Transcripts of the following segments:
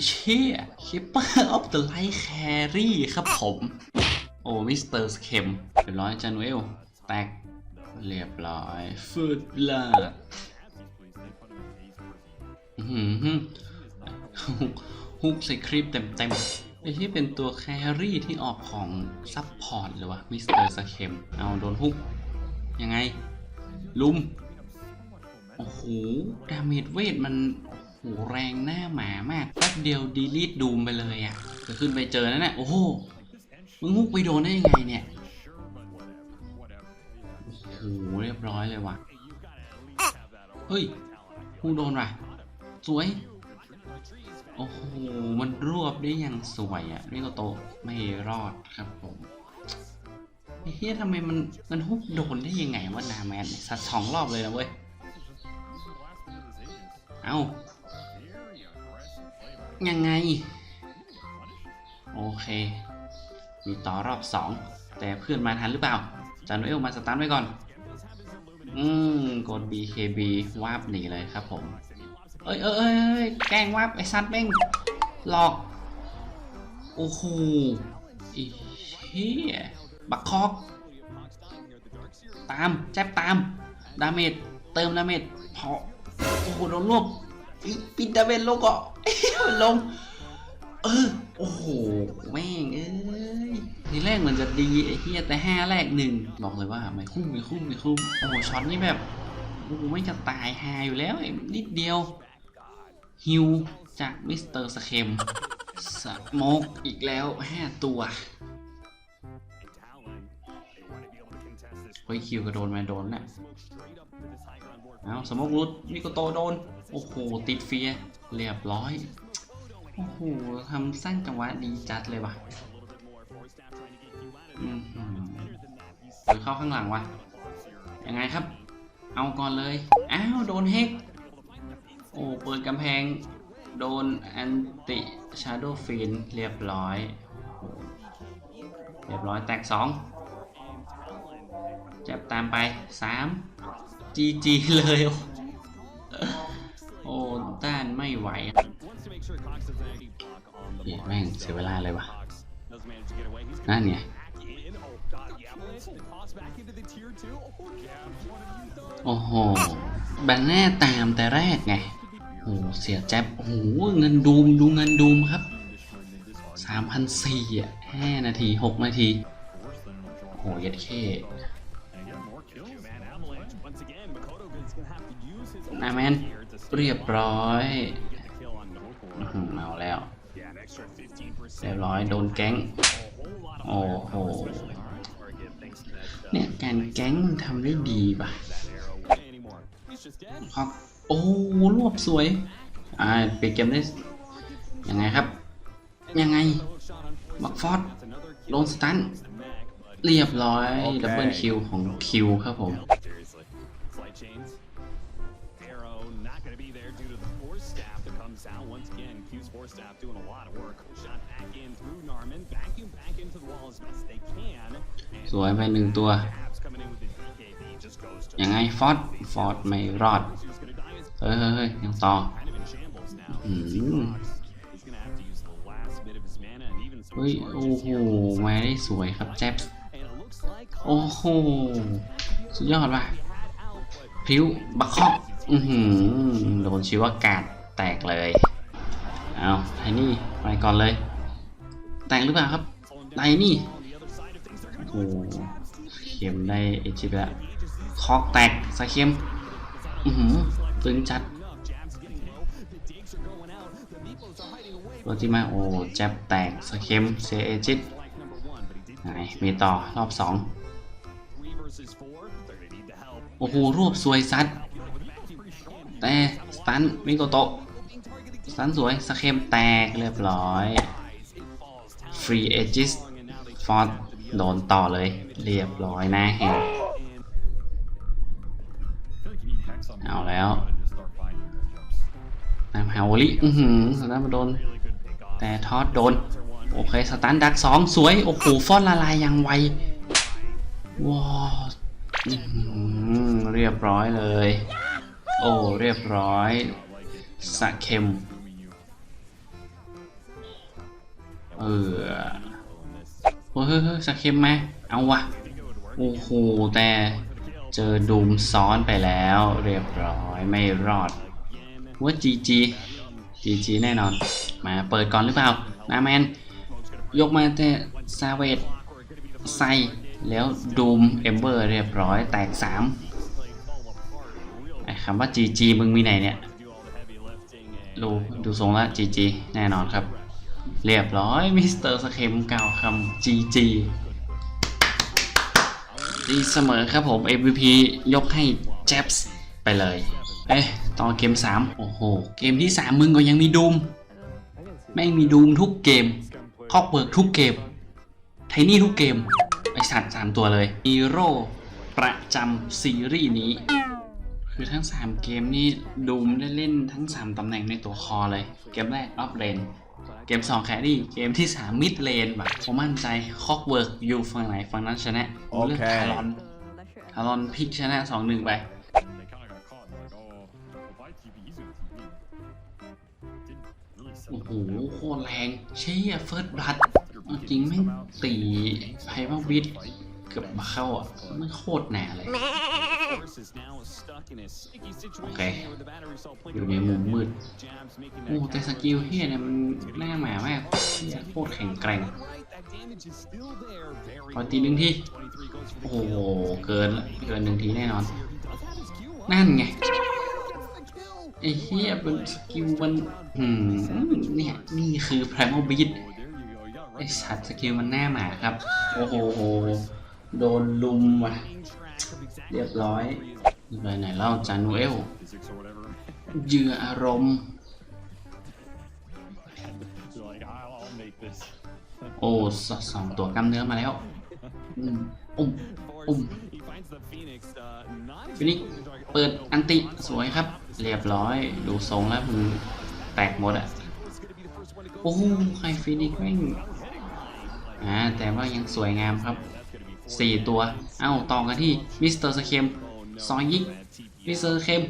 เชี่ยคิปเปอร์ออฟเดอะไลท์แครี่ครับผม โอ้มิสเตอร์สเคมเรียบร้อยจานุเอลแตกเรียบร้อยฟืดลาดฮุกใส่คลิปเต็มเต็มๆไอ้ที่เป็นตัวแครี่ที่ออกของซับพอร์ตเลยวะมิสเตอร์สเคมเอาโดนฮุก ยังไง ลุม โอ้โห ดาเมจเวทมัน โหแรงหน้าหมามากแป๊บเดียวดีลีทดูมไปเลยอะ่ะจะขึ้นไปเจอนั่นแหละโอ้โหมึงมุกไปโดนได้ยังไงเนี่ยโอ้โหเรียบร้อยเลยว่ะเฮ้ยกูโดนว่ะ สวย โอ้โห มันรวบได้อย่างสวยอะ่ะนี่ก็โตไม่รอดครับผมไอ้เฮียทำไมมันมันฮุกโดนได้ยังไงวะนาแมนสัตว์สองรอบเลยนะเว้ย เอ้า ยังไง โอเค มีต่อรอบสองแต่เพื่อนมาทันหรือเปล่าจานเอลมาสตาร์ทไว้ก่อน อืมกด BKB วาบหนีเลยครับผม เอ้ยเอ้ยเอ้ยแกล้งวาบไอ้ซัดแม่งหลอก โอ้โหอีเฮียบักคอก ตาม แจ๊บตาม ดาเมจ เติมดาเมจพอโอ้โหโดนรวบอีปิดดาเมจลก็มัน ลง เออ โอ้โห แม่ง เอ้ยทีแรกเหมือนจะดีไอ้เฮียแต่ห้าแรกหนึ่งบอกเลยว่าไม่คุ้มไม่คุ้มไม่คุ้ม โอ้โห ช็อตนี่แบบโอ้โหไม่จะตายหาอยู่แล้วนิดเดียว ฮิวจากมิสเตอร์สเคมสโมกอีกแล้วห้าตัวเฮ้ยคิวกระโดนมาโดนน่ะ เอาสโมกรุดมิโกโตโดน โอ้โห ติดเฟียร์เรียบร้อย โอ้โหทำสั้นจังหวะดีจัดเลยว่ะหรือเข้าข้างหลังวะ ยังไงครับ เอาก่อนเลย อ้าว โดนเฮก โอ้ เปิดกำแพง โดนแอนติชาร์โดฟินเรียบร้อย เรียบร้อยแตกสองจับตามไปสาม จีจีเลยโอ้ต้านไม่ไหวเหี้ยแม่งเสียเวลาเลยวะนั่นไงโอ้โหบันแน่ตามแต่แรกไงโอ้เสียแจ๊บโอ้โหเงินดูมดูเงินดูมครับสามพันสี่อะห้านาทีหกนาทีโอ้โหย็ดเข้ นาแมนเรียบร้อยอื้อหือเอาแล้ว เรียบร้อยโดนแก๊ง โอ้โห เนี่ยการแก๊งมันทำได้ดีป่ะครับโอ้รวบสวย อ่าเปลี่ยนเกมได้ ยังไงครับ ยังไง บักฟอดโดนสตัน เรียบร้อย ดับเบิลคิวของคิวครับผม not going to be there due to the force staff that comes out. Once again, Q's force staff doing a lot of work. Shot back in through Narman, vacuum back into the wall as best they can. And สวยไปหนึ่งตัว Habs coming in with the DKB just goes to ยังไงฟอดฟอดไม่รอด who's going to die is เฮ้ยเฮ้ยเฮ้ยยังต่อ kind of in shambles now. อืม He's going to have to use the last bit of his mana and even some เฮ้ย โอ้ charges โห here. มาได้สวยครับแจ๊บ And it looks like โอ้โห สุดยอดว่ะพริ้วบักคอก อือหือโดนชิวากาศแตกเลย เอาไอ้นี่ไปก่อนเลย แตกหรือเปล่าครับไอ้นี่โอ้โหเข็มได้เอจิไปแล้วคอกแตกสะเข็มอือหือตึงจัดโรจิมาโอ้แจ็บแตกสะเข็มเซเอจิตไหนมีต่อรอบสองโอ้โหรวบสวยซัด แต่สตันมิโกโตะสตันสวยสเคมแตกเรียบร้อยฟรีเอจิสฟอร์ดโดนต่อเลย เรียบร้อยน้าแหงเอาแล้วนายฮาวลิอือหือสตันมาโดน แต่ทอดโดน โอเค สตันดักสองสวย โอ้โหฟอดละลายยังไวว้าวเรียบร้อยเลย โอ้ เรียบร้อยสะเข็ม เออเฮ้ยเฮ้ยเฮ้ยสเคมเอาวะ โอ้โห แต่เจอดูมซ้อนไปแล้ว เรียบร้อยไม่รอดว่าจีจีจีจีแน่นอน มาเปิดก่อนหรือเปล่านาแมน ยกมาแต่ซาเวตไซแล้วดูมเอมเบอร์เรียบร้อยแตกสาม คำว่าจีจีมึงมีไหนเนี่ยดูดูทรงละจีจีแน่นอนครับ เรียบร้อยมิสเตอร์สเคมกล่าวคำจีจีดีเสมอครับผม MVP ยกให้เจฟส์ไปเลย เอ๊ะต่อเกม 3 โอ้โห เกมที่ 3 มึงก็ยังมีดูมแม่งมีดูมทุกเกม คอกเบิร์กทุกเกม ไทนี่ทุกเกม ไอสัตว์สามตัวเลยฮีโร่ประจำซีรีส์นี้ คือทั้ง 3 เกมนี่ดูมได้เล่นทั้ง 3 ตำแหน่งในตัวคอเลย เกมแรกออฟเลนเกม 2 แครี่ เกมที่ 3 มิดเลนแบบผมมั่นใจคอกเวิร์กอยู่ฝั่งไหนฝั่งนั้นชนะผมเลือกโอเคคารอนคารอนพลิกชนะ 2-1 ไป They kind of got caught and like, oh, if I TP, he's gonna TP. Didn't really set โอ้ them โห up. โคตรแรงเชี่ยเฟิร์สบัตจริงแม่งตีไพมาวิด เกือบมาเข้าอะมันโคตรแหน่เลย Force is now stuck in a sticky situation Okay. where the battery cell อยู่ในมุมมืด Jabs making โอ้ that แต่สกิลเฮียเนี่ยมันหน้าหมามากเฮียโคตรแข็งแกร่ง right. That damage is still there. Very ขอตีหนึ่งที23 goes for โอ้ the โห kill. เกินละเกินหนึ่งทีแน่นอน He does have his Q up. นั่นไง Gets the kill. ไอ้เฮียเป็นสกิลมันหืมเนี่ยนี่คือ primal beat Oh, there you go. You got ไอสัตว์สกิลมันหน้าหมาครับ โอ้โห โดนลุมว่ะ เรียบร้อยไปไหนเล่าจานูเอลเยื่ออารมณ์ โอ้สสองตัวกล้ามเนื้อมาแล้วอืมอุ้มอุ้มฟินิกเปิดอันติสวยครับ เรียบร้อยดูทรงแล้วมึงแตกหมดอะโอ้ใครฟินิกแม่งอ่าแต่ว่ายังสวยงามครับ สี่ตัว เอ้าต่อกันที่มิสเตอร์สเคมซอยยิกมิสเตอร์สเคม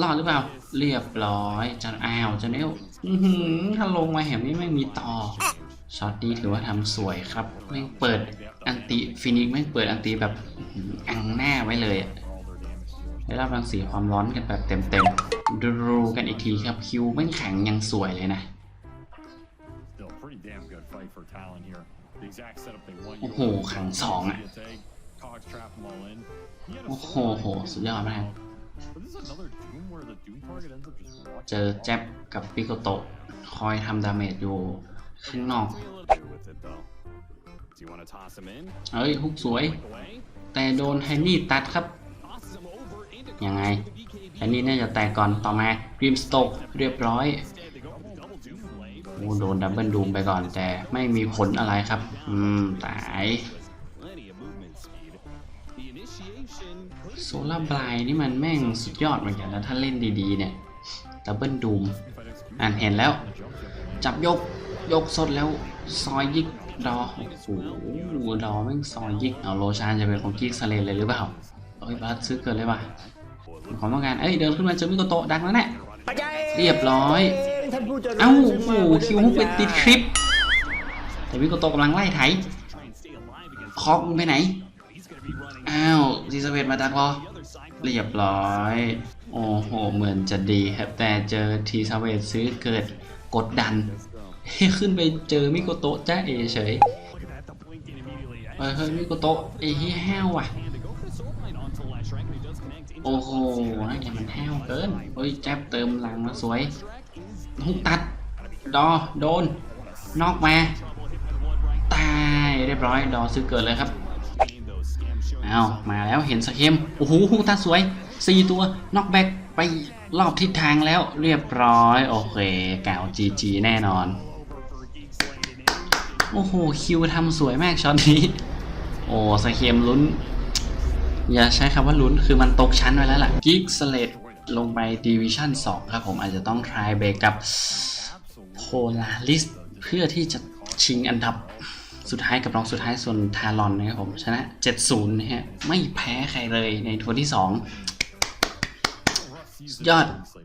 รอดหรือเปล่า เรียบร้อยจันอ้าวจันเอลอื้อหือถ้าลงมาแหมนี้ไม่มีต่อช็อตนี้ถือว่าทำสวยครับแม่งเปิดอันติฟินิกแม่งเปิดอันติแบบอังหน้าไว้เลยได้รับรังสีความร้อนกันแบบเต็มๆดูกันอีกทีครับคิวแม่งแข็งยังสวยเลยนะ fight for Talon here. The exact setup they want. โอ้โหขังสองอะ Cogs trap them all in. He had a โอ้โห similar โหสุดยอดมาก But this is another Doom where the Doom target ends up just walking เจอแจ็บกับปิโกโตะคอยทำดาเมจอยู่ข้างนอก a little bit with it though. Do you want to toss him in? เอ้ยฮุกสวย Away? แต่โดนไฮนี่ตัดครับ Tosses him over into ยังไง the BKB. ไฮนี่น่าจะแตกก่อนต่อมาริมสโตกเรียบร้อย Instead, โดนดับเบิลดูมไปก่อนแต่ไม่มีผลอะไรครับ อืม ตายโซล่าบลายนี่มันแม่งสุดยอดเหมือนกันนะถ้าเล่นดีๆ เนี่ยดับเบิลดูมอ่านเห็นแล้ว จับยกยกสดแล้วซอยยิกดอโอ้โหดอแม่งซอยยิกเอาโลชานจะเป็นของกิกสเลนเลยหรือเปล่าเอ้ยบัสซื้อเกินเลยว่ะความต้องการเอ้ยเดินขึ้นมาเจอมิโกโตะดังแล้วแน่เรียบร้อย ท่านผู้เจริญเอ้าโอ้โหคิวฮุกไปติดคลิป แต่มิโกโตะกำลังไล่ไถ try and stay alive against คอกมึงไปไหน he's gonna be running อ้าวซีสเวตมาดักรอ the other side เรียบร้อย โอ้โห เหมือนจะดีครับ แต่เจอทีซาเวตซื้อเกิดกดดันให้ขึ้นไปเจอมิโกโตะจ้าเอเฉย look at that the blinking immediately เฮ้ยเฮ้ยมิโกโตะไอ้เหี้ยแห้วว่ะ and to go for the soul line onto the last rank and he does connect into โอ้โหนั่นไงมันแห้วเกินเฮ้ยแจ๊บเติมหลังมาสวย track is ฮุกตัด ดอ โดน นอกมา ตาย เรียบร้อย ดอซื้อเกิดเลยครับ game though scam show อ้ามาแล้วเห็นสเคมโอ้โหฮุกตัดสวย 4 ตัว นอกแบกไปรอบทิศทางแล้วเรียบร้อย โอเคกล่าวจีจีแน่นอน โอ้โห คิวทำสวยมากช็อตนี้ โอ้สเคมลุ้น อย่าใช้คำว่าลุ้นคือมันตกชั้นไว้แล้วล่ะ กิกสเลด ลงไปดิวิชั่น2ครับผมอาจจะต้องทรายเบรกกับโพลาริสเพื่อที่จะชิงอันดับสุดท้ายกับรองสุดท้ายส่วนทารอนนะครับผมชนะ 7-0 นะฮะ ไม่แพ้ใครเลยในทัวร์ที่ 2 ยอด